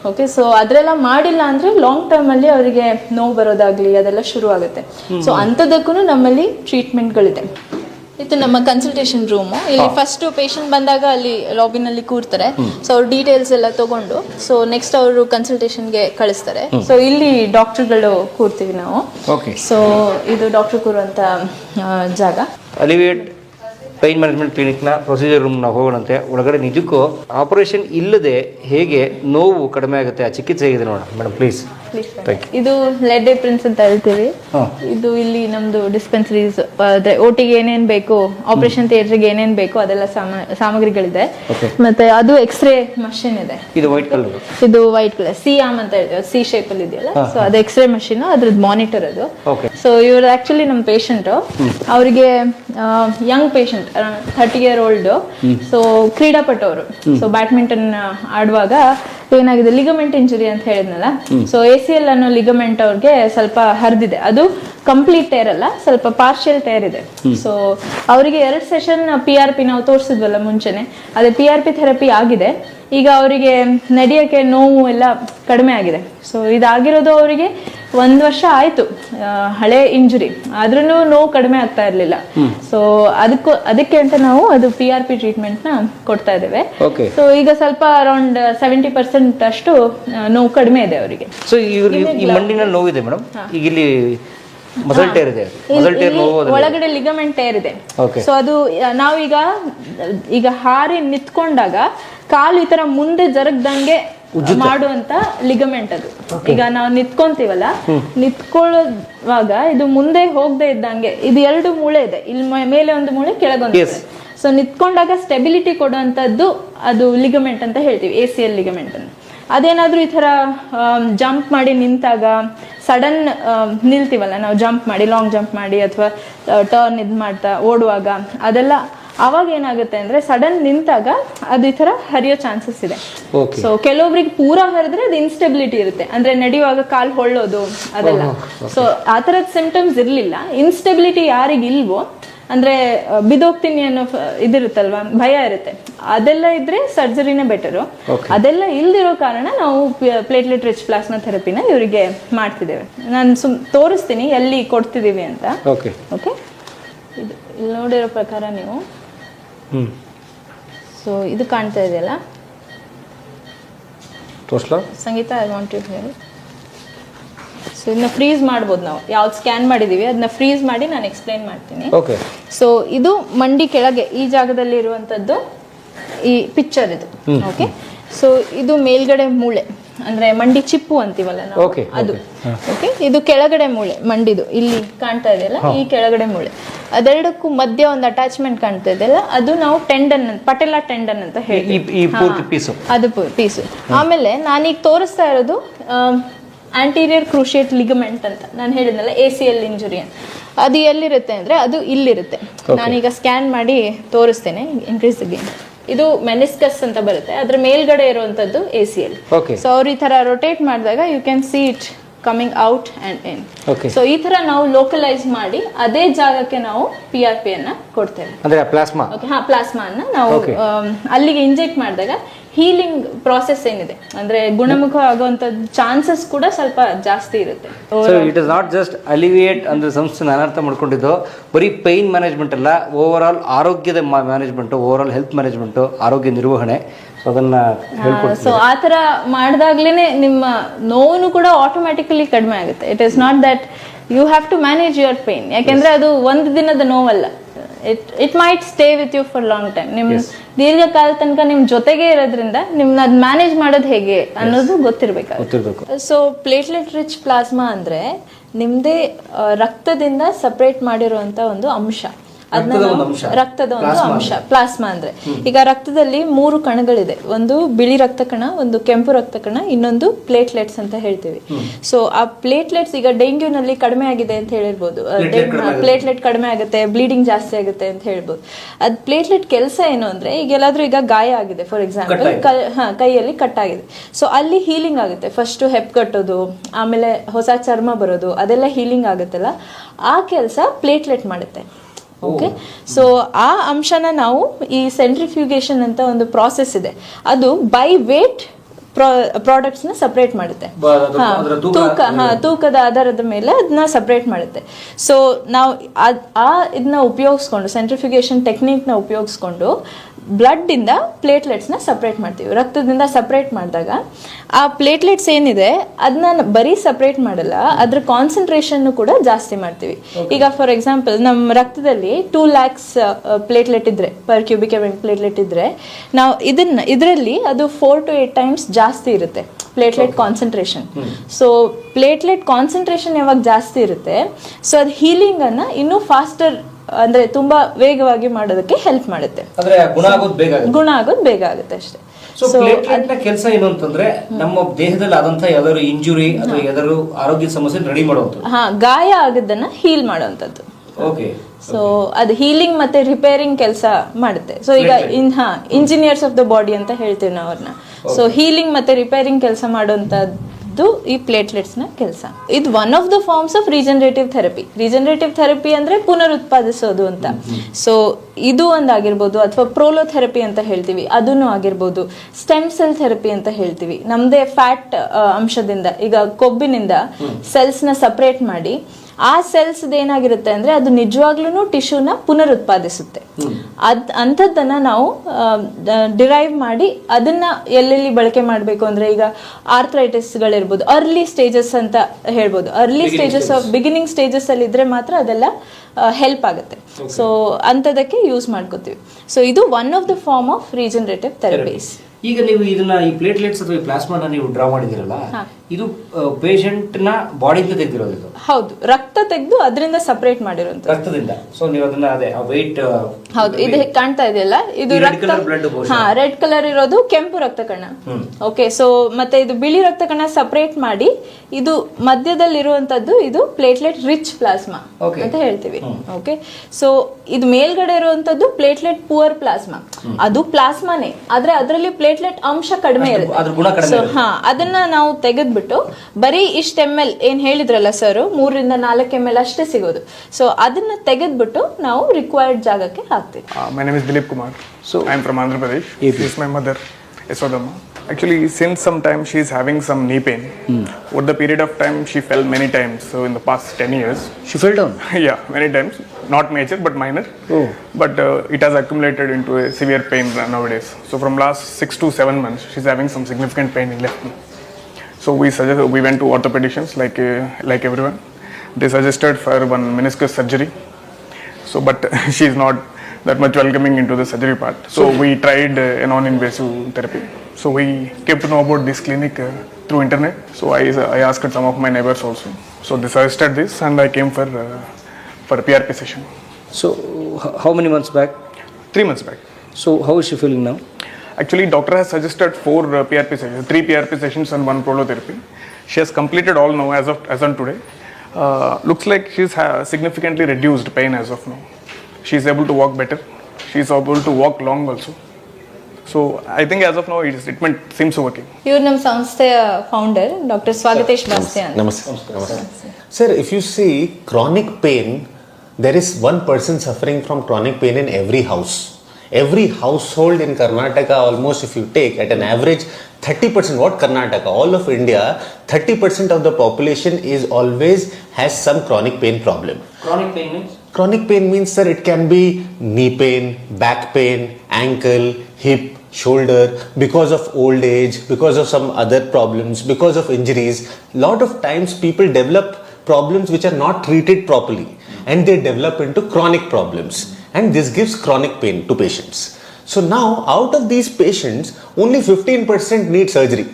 ಓಕೆ ಸೊ ಅದರೆಲ್ಲ ಮಾಡಿಲ್ಲ ಅಂದ್ರೆ ಲಾಂಗ್ ಟರ್ಮ್ ಅಲ್ಲಿ ಅವರಿಗೆ ನೋವು ಬರೋದಾಗ್ಲಿ ಅದೆಲ್ಲ ಶುರು ಆಗುತ್ತೆ ಸೊ ಅಂಥದಕ್ಕೂ ನಮ್ಮಲ್ಲಿ ಟ್ರೀಟ್ಮೆಂಟ್ಗಳಿದೆ ಇದು ನಮ್ಮ ಕನ್ಸಲ್ಟೇಷನ್ ರೂಮ್ ಇಲ್ಲಿ ಫಸ್ಟ್ ಪೇಷಂಟ್ ಬಂದಾಗ ಅಲ್ಲಿ ಲಾಬಿನಲ್ಲಿ ಕೂರ್ತಾರೆ. ಸೊ ಅವ್ರ ಡೀಟೇಲ್ಸ್ ಎಲ್ಲ ತಗೊಂಡು ಸೊ ನೆಕ್ಸ್ಟ್ ಅವರು ಕನ್ಸಲ್ಟೇಷನ್ಗೆ ಕಳಿಸ್ತಾರೆ. ಸೊ ಇಲ್ಲಿ ಡಾಕ್ಟರ್ಗಳು ಕೂರ್ತೀವಿ ನಾವು. ಓಕೆ ಸೊ ಇದು ಡಾಕ್ಟರ್ ಕೂರುವಂತ ಜಾಗ. ಪೈನ್ ಮ್ಯಾನೇಜ್ಮೆಂಟ್ ಕ್ಲಿನಿಕ್ನ ಪ್ರೊಸೀಜರ್ ರೂಮ್ ನಾವು ಹೋಗೋಣಂತೆ. ಒಳಗಡೆ ನಿಜಕ್ಕೂ ಆಪರೇಷನ್ ಇಲ್ಲದೆ ಹೇಗೆ ನೋವು ಕಡಿಮೆ ಆಗುತ್ತೆ ಆ ಚಿಕಿತ್ಸೆ ಹೇಗಿದೆ ನೋಡೋಣ. ಮೇಡಮ್ ಪ್ಲೀಸ್ ಇದು ಲೆಡ್ ಪ್ರಿನ್ಸ್ ಅಂತ ಹೇಳ್ತೀವಿ. ಇದು ಇಲ್ಲಿ ನಮ್ದು ಡಿಸ್ಪೆನ್ಸರೀಸ್ ಓಟಿಗೆ ಏನೇನ್ ಬೇಕು ಆಪರೇಷನ್ ಥಿಯೇಟರ್ಗೆ ಏನೇನ್ ಬೇಕು ಅದೆಲ್ಲ ಸಾಮ- ಸಾಮಗ್ರಿಗಳಿದೆ. ಮತ್ತೆ ಅದು ಎಕ್ಸ್ರೇ ಮಷಿನ್ ಇದೆ. ಇದು ವೈಟ್ ಕಲರ್ ಇದು ವೈಟ್ ಕಲರ್ ಸಿ ಆಮ್ ಅಂತ ಹೇಳ್ತೀವಿ ಸಿ ಶೇಪ್ ಅಲ್ಲಿ ಇದೆಯಲ್ಲ? ಸೊ ಅದು ಎಕ್ಸ್ರೇ ಮಷಿನ್ ಅದ್ರದ್ದು ಮಾನಿಟರ್ ಅದು. ಓಕೆ ಸೊ ಇವ್ರು ಆಕ್ಚುಲಿ ನಮ್ಮ ಪೇಷಂಟ್ ಅವರಿಗೆ young patient thirty year old so ಕ್ರೀಡಾಪಟು ಅವರು ಸೊ ಬ್ಯಾಡ್ಮಿಂಟನ್ ಆಡುವಾಗ ಏನಾಗಿದೆ ಲಿಗಮೆಂಟ್ ಇಂಜುರಿ ಅಂತ ಹೇಳಿದ್ನಲ್ಲ? ಸೊ ಎ ಸಿ ಎಲ್ ಅನ್ನೋ ಲಿಗಮೆಂಟ್ ಅವ್ರಿಗೆ ಸ್ವಲ್ಪ ಹರಿದಿದೆ. ಅದು ಕಂಪ್ಲೀಟ್ ಟೇರ್ ಅಲ್ಲ ಸ್ವಲ್ಪ ಪಾರ್ಷಿಯಲ್ ಟೇರ್ ಇದೆ ಸೊ ಅವರಿಗೆ ಎರಡು ಸೆಷನ್ ಪಿ ಆರ್ ಪಿ ನಾವು ತೋರಿಸಿದ್ವಲ್ಲ ಮುಂಚೆನೆ. ಅದೇ ಪಿ ಆರ್ ಪಿ ಥೆರಪಿ ಆಗಿದೆ. ಈಗ ಅವರಿಗೆ ನಡೆಯೋಕ್ಕೆ ನೋವು ಎಲ್ಲ ಕಡಿಮೆ ಆಗಿದೆ. ಸೊ ಇದಾಗಿರೋದು ಅವರಿಗೆ ಒಂದು ವರ್ಷ ಆಯ್ತು ಹಳೆ ಇಂಜುರಿ ಆದ್ರೂ ನೋವು ಕಡಿಮೆ ಆಗ್ತಾ ಇರಲಿಲ್ಲ. ಸೊ ಅದಕ್ಕೂ ಅದಕ್ಕೆ ಅಂತ ನಾವು ಅದು ಪಿ ಆರ್ ಪಿ ಟ್ರೀಟ್ಮೆಂಟ್ನ ಕೊಡ್ತಾ ಇದ್ದೇವೆ. ಸೊ ಈಗ ಸ್ವಲ್ಪ ಅರೌಂಡ್ ಸೆವೆಂಟಿ ಪರ್ಸೆಂಟ್ ಅಷ್ಟು ನೋವು ಕಡಿಮೆ ಇದೆ ಅವರಿಗೆ. ಸೊ ಈ ನೋವು ಇದೆ ಮೇಡಮ್? ಈಗ ಇಲ್ಲಿ ಮಸಲ್ ಟೇರ್ ಇದೆ. ಮಸಲ್ ಟೇರ್ ನೋವು ಒಳಗಡೆ ಲಿಗಮೆಂಟ್ ಟೇರ್ ಇದೆ. ಸೊ ಅದು ನಾವೀಗ ಈಗ ಹಾರಿ ನಿತ್ಕೊಂಡಾಗ ಕಾಲು ಈ ತರ ಮುಂದೆ ಜರಗ್ದಂಗೆ ಮಾಡುವಂತ ಲಿಗಮೆಂಟ್ ಅದು. ಈಗ ನಾವು ನಿತ್ಕೊಂತೀವಲ್ಲ ನಿತ್ಕೊಳ್ಳೋವಾಗ ಇದು ಮುಂದೆ ಹೋಗದೆ ಇದ್ದಂಗೆ ಇದು ಎರಡು ಮೂಳೆ ಇದೆ. ಇಲ್ಲಿ ಮೇಲೆ ಒಂದು ಮೂಳೆ ಕೆಳಗೊಂದು. ಸೊ ನಿತ್ಕೊಂಡಾಗ ಸ್ಟೆಬಿಲಿಟಿ ಕೊಡುವಂತದ್ದು ಅದು ಲಿಗಮೆಂಟ್ ಅಂತ ಹೇಳ್ತೀವಿ ಎ ಸಿ ಎಲ್ ಲಿಗಮೆಂಟ್ ಅನ್ನು ಅದೇನಾದ್ರೂ ಈ ಥರ ಜಂಪ್ ಮಾಡಿ ನಿಂತಾಗ ಸಡನ್ ನಿಲ್ತೀವಲ್ಲ ನಾವು ಜಂಪ್ ಮಾಡಿ ಲಾಂಗ್ ಜಂಪ್ ಮಾಡಿ ಅಥವಾ ಟರ್ನ್ ಇದು ಮಾಡ್ತಾ ಓಡುವಾಗ ಅದೆಲ್ಲ ಅವಾಗ ಏನಾಗುತ್ತೆ ಅಂದ್ರೆ ಸಡನ್ ನಿಂತಾಗ ಅದು ಈ ತರ ಹರಿಯೋ ಚಾನ್ಸಸ್ ಇದೆ. ಸೊ ಕೆಲವೊಬ್ರಿಗೆ ಪೂರ ಹರಿದ್ರೆ ಅದು ಇನ್ಸ್ಟೆಬಿಲಿಟಿ ಇರುತ್ತೆ. ಅಂದ್ರೆ ನಡೆಯುವಾಗ ಕಾಲ್ ಹೊಳ್ಳೋದು ಅದೆಲ್ಲ. ಸೊ ಆ ತರದ ಸಿಂಪ್ಟಮ್ಸ್ ಇರಲಿಲ್ಲ. ಇನ್ಸ್ಟೆಬಿಲಿಟಿ ಯಾರಿಗೆ ಇಲ್ವೋ ಅಂದ್ರೆ ಬಿದೋಗ್ತೀನಿ ಅನ್ನೋ ಇದಿರುತ್ತಲ್ವಾ? ಭಯ ಇರುತ್ತೆ. ಅದೆಲ್ಲ ಇದ್ರೆ ಸರ್ಜರಿನೇ ಬೆಟರು. ಅದೆಲ್ಲ ಇಲ್ದಿರೋ ಕಾರಣ ನಾವು ಪ್ಲೇಟ್ಲೆಟ್ ರಿಚ್ ಪ್ಲಾಸ್ಮಾ ಥೆರಪಿನ ಇವರಿಗೆ ಮಾಡ್ತಿದ್ದೇವೆ. ನಾನು ಸುಮ್ ತೋರಿಸ್ತೀನಿ ಎಲ್ಲಿ ಕೊಡ್ತಿದ್ದೀವಿ ಅಂತ. ಓಕೆ ಓಕೆ ಇದು ಇಲ್ಲಿ ನೋಡಿರೋ ಪ್ರಕಾರ ನೀವು. ಸೊ ಇದು ಕಾಣ್ತಾ ಇದೆಯಲ್ಲ? ಸಂಗೀತ ಐ ವಾಂಟ್ ಟು ಹೇಳಿ ಸೊ ಇದನ್ನ ಫ್ರೀಸ್ ಮಾಡ್ಬೋದು ನಾವು. ಯಾವ್ದು ಸ್ಕ್ಯಾನ್ ಮಾಡಿದೀವಿ ಅದನ್ನ ಫ್ರೀಸ್ ಮಾಡಿ ನಾನು ಎಕ್ಸ್ಪ್ಲೈನ್ ಮಾಡ್ತೀನಿ. ಓಕೆ ಸೊ ಇದು ಮಂಡಿ ಕೆಳಗೆ ಈ ಜಾಗದಲ್ಲಿ ಇರುವಂತದ್ದು ಈ ಪಿಕ್ಚರ್ ಇದು. ಓಕೆ ಸೊ ಇದು ಮೇಲ್ಗಡೆ ಮೂಳೆ. ಅಂದ್ರೆ ಮಂಡಿ ಚಿಪ್ಪು ಅಂತೀವಲ್ಲ ನಾವು? Okay, ಅದು. ಓಕೆ ಇದು ಕೆಳಗಡೆ ಮೂಳೆ ಮಂಡಿದು. ಇಲ್ಲಿ ಕಾಣ್ತಾ ಇದೆಯಲ್ಲ ಈ ಕೆಳಗಡೆ ಮೂಳೆ. ಅದೆರಡಕ್ಕೂ ಮಧ್ಯ ಒಂದು ಅಟ್ಯಾಚ್ಮೆಂಟ್ ಕಾಣ್ತಾ ಇದೆಯಲ್ಲ ಅದು ನಾವು ಟೆಂಡನ್ ಪಟೆಲಾ ಟೆಂಡನ್ ಅಂತ ಹೇಳಿ ಈ ಈ ಪೂರ್ತಿ ಪೀಸು ಅದು ಪೀಸು ಆಮೇಲೆ ನಾನೀಗ ತೋರಿಸ್ತಾ ಇರೋದು ಆಂಟೀರಿಯರ್ ಕ್ರೂಷಿಯೇಟ್ ಲಿಗಮೆಂಟ್ ಅಂತ ನಾನು ಹೇಳಿದ್ನಲ್ಲ ಎ ಸಿ ಎಲ್ ಇಂಜುರಿ ಅಂತ. ಅದು ಎಲ್ಲಿರುತ್ತೆ ಅಂದರೆ ಅದು ಇಲ್ಲಿರುತ್ತೆ. ನಾನೀಗ ಸ್ಕ್ಯಾನ್ ಮಾಡಿ ತೋರಿಸ್ತೇನೆ ಇನ್ಕ್ರೀಸ್ ಅಗೇನ್ ಇದು ಮೆನಿಸ್ಕಸ್ ಅಂತ ಬರುತ್ತೆ ಅದ್ರ ಮೇಲ್ಗಡೆ ಇರುವಂತದ್ದು A C L okay so ಅವ್ರು ಈ ತರ ರೊಟೇಟ್ ಮಾಡಿದಾಗ you can see it coming out and in so ಈ ತರ ನಾವು ಲೋಕಲೈಸ್ ಮಾಡಿ ಅದೇ ಜಾಗಕ್ಕೆ ನಾವು ಪಿ ಆರ್ ಪಿ ಅನ್ನ ಕೊಡ್ತೇವೆ. ಪ್ಲಾಸ್ಮಾ? ಅನ್ನ ನಾವು ಅಲ್ಲಿಗೆ ಇಂಜೆಕ್ಟ್ ಮಾಡಿದಾಗ ಹೀಲಿಂಗ್ ಪ್ರಾಸೆಸ್ ಏನಿದೆ? ಅಂದ್ರೆ ಗುಣಮುಖ ಆಗುವಂತ ಚಾನ್ಸಸ್ ಕೂಡ ಸ್ವಲ್ಪ ಜಾಸ್ತಿ ಇರುತ್ತೆ. It is not just alleviate ಅಂದ್ರೆ ಸಂಸ್ಥೆ ಅನರ್ಥ ಮಾಡ್ಕೊಂಡಿದ್ದು ಬರೀ ಪೈನ್ ಮ್ಯಾನೇಜ್ಮೆಂಟ್ ಅಲ್ಲ ಓವರ್ ಆಲ್ ಆರೋಗ್ಯದ management overall health management ಆರೋಗ್ಯ ನಿರ್ವಹಣೆ. ಸೊ ಅದನ್ನು ಸೊ ಆ ತರ ಮಾಡಿದಾಗ್ಲೇ ನಿಮ್ಮ ನೋವು ಕೂಡ ಆಟೋಮ್ಯಾಟಿಕಲಿ ಕಡಿಮೆ ಆಗುತ್ತೆ. It is not that you have to manage your pain ಯಾಕೆಂದ್ರೆ ಅದು ಒಂದು ದಿನದ ನೋವಲ್ಲ. It it might stay with you for long time ನಿಮ್ ದೀರ್ಘಕಾಲ ತನಕ ನಿಮ್ ಜೊತೆಗೆ ಇರೋದ್ರಿಂದ ನಿಮ್ನ ಅದ್ ಮ್ಯಾನೇಜ್ ಮಾಡೋದು ಹೇಗೆ ಅನ್ನೋದು ಗೊತ್ತಿರ್ಬೇಕಾಗುತ್ತೆ. ಗೊತ್ತಿರಬೇಕು. ಸೊ ಪ್ಲೇಟ್ಲೆಟ್ ರಿಚ್ ಪ್ಲಾಸ್ಮಾ ಅಂದ್ರೆ ನಿಮ್ದೇ ರಕ್ತದಿಂದ ಸಪರೇಟ್ ಮಾಡಿರುವಂತ ಒಂದು ಅಂಶ. ರಕ್ತದ ಒಂದು ಅಂಶ. ರಕ್ತದ ಒಂದು ಅಂಶ ಪ್ಲಾಸ್ಮಾ ಅಂದ್ರೆ. ಈಗ ರಕ್ತದಲ್ಲಿ ಮೂರು ಕಣಗಳಿದೆ. ಒಂದು ಬಿಳಿ ರಕ್ತ ಕಣ ಒಂದು ಕೆಂಪು ರಕ್ತ ಕಣ ಇನ್ನೊಂದು ಪ್ಲೇಟ್ಲೆಟ್ಸ್ ಅಂತ ಹೇಳ್ತೀವಿ. ಸೊ ಆ ಪ್ಲೇಟ್ಲೆಟ್ಸ್ ಈಗ ಡೆಂಗ್ಯೂನಲ್ಲಿ ಕಡಿಮೆ ಆಗಿದೆ ಅಂತ ಹೇಳಿರ್ಬೋದು ಪ್ಲೇಟ್ಲೆಟ್ ಕಡಿಮೆ ಆಗುತ್ತೆ. ಬ್ಲೀಡಿಂಗ್ ಜಾಸ್ತಿ ಆಗುತ್ತೆ ಅಂತ ಹೇಳ್ಬೋದು. ಅದ್ ಪ್ಲೇಟ್ಲೆಟ್ ಕೆಲಸ ಏನು ಅಂದ್ರೆ ಈಗ ಎಲ್ಲಾದ್ರೂ ಈಗ ಗಾಯ ಆಗಿದೆ ಫಾರ್ ಎಕ್ಸಾಂಪಲ್ ಕೈಯಲ್ಲಿ ಕಟ್ ಆಗಿದೆ. ಸೊ ಅಲ್ಲಿ ಹೀಲಿಂಗ್ ಆಗುತ್ತೆ. ಫಸ್ಟ್ ಹೆಪ್ ಕಟ್ಟೋದು ಆಮೇಲೆ ಹೊಸ ಚರ್ಮ ಬರೋದು ಅದೆಲ್ಲ ಹೀಲಿಂಗ್ ಆಗುತ್ತಲ್ಲ? ಆ ಕೆಲಸ ಪ್ಲೇಟ್ಲೆಟ್ ಮಾಡುತ್ತೆ. ಓಕೆ ಸೊ ಆ ಅಂಶನ ನಾವು ಈ ಸೆಂಟ್ರಿಫ್ಯೂಗೇಷನ್ ಅಂತ ಒಂದು ಪ್ರಾಸೆಸ್ ಇದೆ. ಅದು ಬೈ ವೇಟ್ನ ಸಪ್ರೇಟ್ ಮಾಡುತ್ತೆ. ಹಾ, ತೂಕ ಹಾ ತೂಕದ ಆಧಾರದ ಮೇಲೆ ಅದನ್ನ ಸಪ್ರೇಟ್ ಮಾಡುತ್ತೆ. ಸೊ ನಾವು ಆ ಇದನ್ನ ಉಪಯೋಗಿಸ್ಕೊಂಡು ಸೆಂಟ್ರಿಫಿಕೇಶನ್ನ ಉಪಯೋಗಿಸ್ಕೊಂಡು ಬ್ಲಡ್ ಇಂದ ಪ್ಲೇಟ್ಲೆಟ್ಸ್ನ ಸಪ್ರೇಟ್ ಮಾಡ್ತೀವಿ. ರಕ್ತದಿಂದ ಸಪ್ರೇಟ್ ಮಾಡಿದಾಗ ಆ ಪ್ಲೇಟ್ಲೆಟ್ಸ್ ಏನಿದೆ ಅದನ್ನ ಬರೀ ಸಪ್ರೇಟ್ ಮಾಡಲ್ಲ ಅದ್ರ ಕಾನ್ಸಂಟ್ರೇಷನ್ ಕೂಡ ಜಾಸ್ತಿ ಮಾಡ್ತೀವಿ. ಈಗ ಫಾರ್ ಎಕ್ಸಾಂಪಲ್ ನಮ್ಮ ರಕ್ತದಲ್ಲಿ ಟೂ ಲ್ಯಾಕ್ಸ್ ಪ್ಲೇಟ್ಲೆಟ್ ಇದ್ರೆ ಪರ್ ಕ್ಯೂಬಿಕ್ ಪ್ಲೇಟ್ಲೆಟ್ ಇದ್ರೆ ನಾವು ಇದನ್ನ ಇದರಲ್ಲಿ ಅದು ಫೋರ್ ಟು ಏಟ್ ಟೈಮ್ಸ್ ಜಾಸ್ತಿ ಇರುತ್ತೆ platelet concentration so platelet concentration ಯಾವಾಗ ಜಾಸ್ತಿ ಇರುತ್ತೆ ಸೊ ಅದು ಹೀಲಿಂಗ್ ಅನ್ನ ಇನ್ನೂ ಫಾಸ್ಟರ್ ಅಂದ್ರೆ ತುಂಬಾ ವೇಗವಾಗಿ ಮಾಡೋದಕ್ಕೆ ಹೆಲ್ಪ್ ಮಾಡುತ್ತೆ. ಗುಣ ಆಗೋದು ಬೇಗ ಆಗುತ್ತೆ. ಗುಣ ಆಗೋದು ಬೇಗ ಆಗುತ್ತೆ ಅಷ್ಟೇ. ಸೊ ಪ್ಲೇಟ್ಲೆಟ್ ಕೆಲಸ ಏನು ಅಂತಂದ್ರೆ ನಮ್ಮ ದೇಹದಲ್ಲಿ ಆದಂತ ಯಾವ್ದಾದ್ರು ಇಂಜುರಿ ಅಥವಾ ಯಾವ್ದಾದ್ರು ಆರೋಗ್ಯ ಸಮಸ್ಯೆ ರೆಡಿ ಹಾ ಗಾಯ ಆಗದನ್ನ ಹೀಲ್ ಮಾಡುವಂತದ್ದು ಓಕೆ ಸೊ ಅದು ಹೀಲಿಂಗ್ ಮತ್ತೆ ರಿಪೇರಿಂಗ್ ಕೆಲಸ ಮಾಡುತ್ತೆ. ಸೊ ಈಗ ಇನ್ ಹಾ ಇಂಜಿನಿಯರ್ಸ್ ಆಫ್ ದ ಬಾಡಿ ಅಂತ ಹೇಳ್ತೀವಿ ನಾವು ಅವ್ರನ್ನ ಸೊ ಹೀಲಿಂಗ್ ಮತ್ತೆ ರಿಪೇರಿಂಗ್ ಕೆಲಸ ಮಾಡುವಂತದ್ದು ಈ ಪ್ಲೇಟ್ಲೆಟ್ಸ್ನ ಕೆಲಸ. ಇದು one of the forms of regenerative therapy regenerative therapy ಅಂದ್ರೆ ಪುನರುತ್ಪಾದಿಸೋದು ಅಂತ. ಸೊ ಇದು ಒಂದಾಗಿರ್ಬೋದು ಅಥವಾ ಪ್ರೋಲೋಥೆರಪಿ ಅಂತ ಹೇಳ್ತೀವಿ ಅದನ್ನು ಆಗಿರ್ಬೋದು. ಸ್ಟೆಮ್ ಸೆಲ್ ಥೆರಪಿ ಅಂತ ಹೇಳ್ತೀವಿ. ನಮ್ದೇ ಫ್ಯಾಟ್ ಅಂಶದಿಂದ ಈಗ ಕೊಬ್ಬಿನಿಂದ ಸೆಲ್ಸ್ನ ಸಪರೇಟ್ ಮಾಡಿ ಆ ಸೆಲ್ಸ್ ಏನಾಗಿರುತ್ತೆ ಅಂದ್ರೆ ಅದು ನಿಜವಾಗ್ಲೂ ಟಿಶ್ಯೂನ ಪುನರುತ್ಪಾದಿಸುತ್ತೆ. ಅದ್ ಅಂಥದ್ದನ್ನ ನಾವು ಡಿರೈವ್ ಮಾಡಿ ಅದನ್ನ ಎಲ್ಲೆಲ್ಲಿ ಬಳಕೆ ಮಾಡಬೇಕು ಅಂದ್ರೆ ಈಗ ಆರ್ಥ್ರೈಟಿಸ್ಗಳಿರ್ಬೋದು ಅರ್ಲಿ ಸ್ಟೇಜಸ್ ಅಂತ ಹೇಳ್ಬೋದು. Early stages of beginning stages ಅಲ್ಲಿ ಇದ್ರೆ ಮಾತ್ರ ಅದೆಲ್ಲ ಹೆಲ್ಪ್ ಆಗುತ್ತೆ. ಸೊ ಅಂಥದಕ್ಕೆ ಯೂಸ್ ಮಾಡ್ಕೋತೀವಿ. ಸೊ ಇದು one of the form of regenerative therapies ಈಗ ನೀವು ಇದನ್ನ ಈ ಪ್ಲೇಟ್ಲೆಟ್ಸ್ ಅಥವಾ ಪ್ಲಾಸ್ಮಾನ ನೀವು ಡ್ರಾ ಮಾಡಿದಿರಲ್ಲ ಇದು ಪೇಷಂಟ್ನ ಬಾಡಿಯಿಂದ ತೆಗೆದಿರೋದು ಇದು ಹೌದು ರಕ್ತ ತೆಗೆದು ಅದರಿಂದ ಸಪರೇಟ್ ಮಾಡಿರುವಂತ ರಕ್ತದಿಂದ. ಸೊ ನೀವು ಅದನ್ನ ಅದೇ ವೈಟ್ ಹೌದು ಇದು ಕಾಣ್ತಾ ಇದೆಯಲ್ಲ? ಇದು ರಕ್ತ ಹಾ ರೆಡ್ ಕಲರ್ ಇರೋದು ಕೆಂಪು ರಕ್ತ ಕಣ ಓಕೆ ಸೊ ಮತ್ತೆ ಇದು ಬಿಳಿ ರಕ್ತ ಕಣ ಸಪರೇಟ್ ಮಾಡಿ ಇದು ಮಧ್ಯದಲ್ಲಿ ಇರುವಂತದ್ದು ಇದು ಪ್ಲೇಟ್ಲೆಟ್ ರಿಚ್ ಪ್ಲಾಸ್ಮಾ ಅಂತ ಹೇಳ್ತೀವಿ. ಓಕೆ ಸೊ ಇದು ಮೇಲ್ಗಡೆ ಇರುವಂತದ್ದು ಪ್ಲೇಟ್ಲೆಟ್ ಪುವರ್ ಪ್ಲಾಸ್ಮಾ ಅದು ಪ್ಲಾಸ್ಮಾನೇ ಆದ್ರೆ ಅದರಲ್ಲಿ ಪ್ಲೇಟ್ಲೆಟ್ ಅಂಶ ಕಡಿಮೆ ಇರುತ್ತೆ. ಹಾ ಅದನ್ನ ನಾವು ತೆಗೆದ್ಬಿಟ್ಟು ಬರೀ ಇಷ್ಟ ಎಮ್ ಎಲ್ ಏನ್ ಹೇಳಿದ್ರಲ್ಲ ಸರ್ ಮೂರರಿಂದ ನಾಲ್ಕು ಎಮ್ ಎಲ್ ಅಷ್ಟೇ ಸಿಗೋದು ಸೊ ಅದನ್ನ ತೆಗೆದ್ಬಿಟ್ಟು ನಾವು ರಿಕ್ವೈರ್ಡ್ ಜಾಗಕ್ಕೆ ಹಾಕ್ತೀವಿ Uh, my name is Dilip Kumar. So- I'm from Andhra Pradesh. She is my mother, Yasodhamma. Actually, since some time she is having some knee pain. Over the period of time, she fell many times. So in the past 10 years, she fell down yeah, many times. Not major, but minor. Oh. But uh, it has accumulated into a severe pain nowadays. So from last six to seven months, she's having some significant pain in left knee. So we suggested, we went to orthopedicians like, uh, like everyone. They suggested for one meniscus surgery. So, but she is not that much welcoming into the surgery part. So we tried uh, a non-invasive therapy. So we came to know about this clinic uh, through internet. So I, I asked some of my neighbors also. So they suggested this and I came for, uh, for PRP session. So, h- how many months back? Three months back. So, how is she feeling now? Actually, doctor has suggested four uh, PRP sessions, three PRP sessions and one prolotherapy. She has completed all now as of as on today. Uh, looks like she's ha- significantly reduced pain as of now. She's able to walk better. She's able to walk long also. So I think as of now, its treatment seems working. ಇವ್ರು ನಮ್ಮ ಸಂಸ್ಥೆಯ founder doctor Swagatesh Baste ಅಂತ Namaste. Namaste. Sir, if you see chronic pain, there is one person suffering from chronic pain in every house. Every household in Karnataka, almost if you take at an average 30%, what Karnataka, all of India, 30% of the population is always has some chronic pain problem. Chronic pain means? Chronic pain means, sir, it can be knee pain, back pain, ankle, hip, shoulder. Because of old age because of some other problems because of injuries lot of times people develop problems which are not treated properly. And they develop into chronic problems. And this gives chronic pain to patients. So now, out of these patients, only 15% need surgery.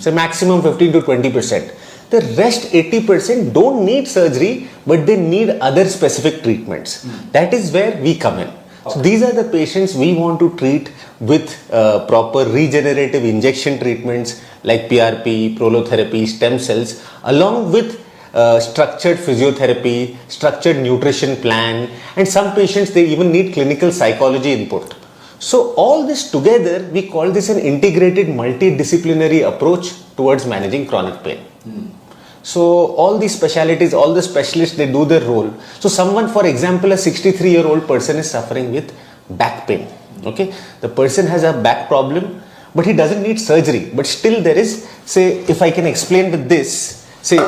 So maximum 15 to 20%. The rest 80% don't need surgery, but they need other specific treatments. That is where we come in. So these are the patients we want to treat with uh, proper regenerative injection treatments like PRP, prolotherapy, stem cells, along with uh, structured physiotherapy, structured nutrition plan, and some patients they even need clinical psychology input. So all this together, we call this an integrated multidisciplinary approach towards managing chronic pain. So all these specialities, all the specialists, they do their role. So someone, for example, a 63 year old person is suffering with back pain. Okay, the person has a back problem, but he doesn't need surgery. But still, there is, say, if I can explain with this, say,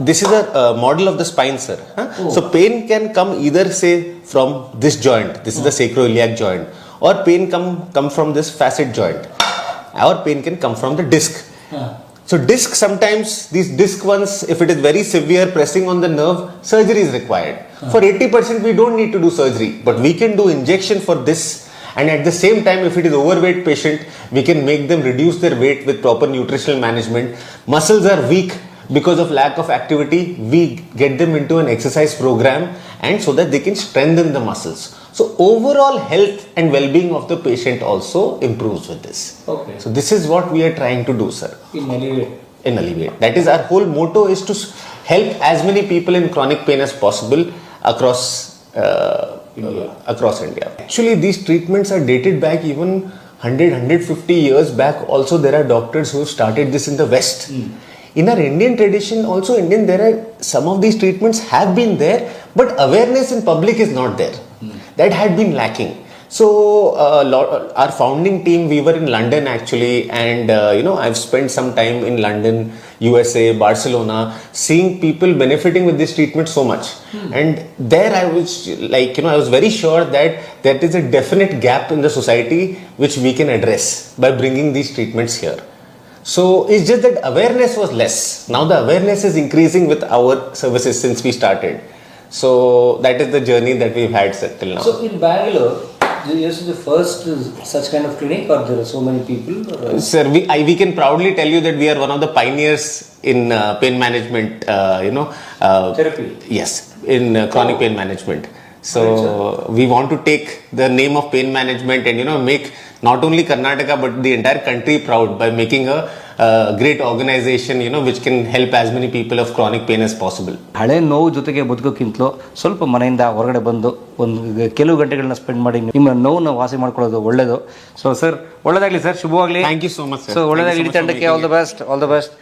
this is a uh, model of the spine, sir. huh? So pain can come either, say, from this joint. This is the sacroiliac joint, or pain come come from this facet joint, or pain can come from the disc. So disc sometimes these disc ones, if it is very severe, pressing on the nerve, surgery is required. For 80% we don't need to do surgery, but we can do injection for this and at the same time if it is overweight patient we can make them reduce their weight with proper nutritional management muscles are weak because of lack of activity we get them into an exercise program and so that they can strengthen the muscles so overall health and well-being of the patient also improves with this okay so this is what we are trying to do sir in alleviate in alleviate that is our whole motto is to help as many people in chronic pain as possible across uh, India. Uh, across India. Actually, these treatments are dated back even 100, 150 years back. Also, there are doctors who started this in the West. Mm. In our Indian tradition, also Indian, there are some of these treatments have been there, but awareness in public is not there. That had been lacking. So, uh, our founding team, we were in London actually, and uh, you know, I've spent some time in London, USA, Barcelona, seeing people benefiting with this treatment so much. And there, I was like, you know, I was very sure that there is a definite gap in the society which we can address by bringing these treatments here. So it's just that awareness was less. Now the awareness is increasing with our services since we started. So that is the journey that we've had till now. So in Bangalore, this is the first such kind of clinic, or there are so many people? Or? Uh? Sir, we I, we can proudly tell you that we are one of the pioneers in uh, pain management. Uh, you know, uh, therapy. Yes, in uh, chronic oh. pain management. So we want to take the name of pain management and you know make not only Karnataka but the entire country proud by making a uh, great organization you know which can help as many people of chronic pain as possible. ಹಳೆ ನೋವು ಜೊತೆಗೆ ಬದುಕೋಕ್ಕಿಂತಲೂ ಸ್ವಲ್ಪ ಮನೆಯಿಂದ ಹೊರಗಡೆ ಬಂದು ಒಂದು ಕೆಲವು ಗಂಟೆಗಳನ್ನ spend ಮಾಡಿ ನಿಮ್ಮ ನೋವನ್ನ ವಾಸಿ ಮಾಡ್ಕೊಳ್ಳೋದು ಒಳ್ಳೇದು ಸೊ ಸರ್ ಒಳ್ಳೇದಾಗಲಿ ಸರ್ ಶುಭವಾಗಲಿ Thank you so much, sir. So Thank you ಒಳ್ಳೇದಾಗಲಿ so ಇಡೀ much for ತಂಡಕ್ಕೆ making all the best all the best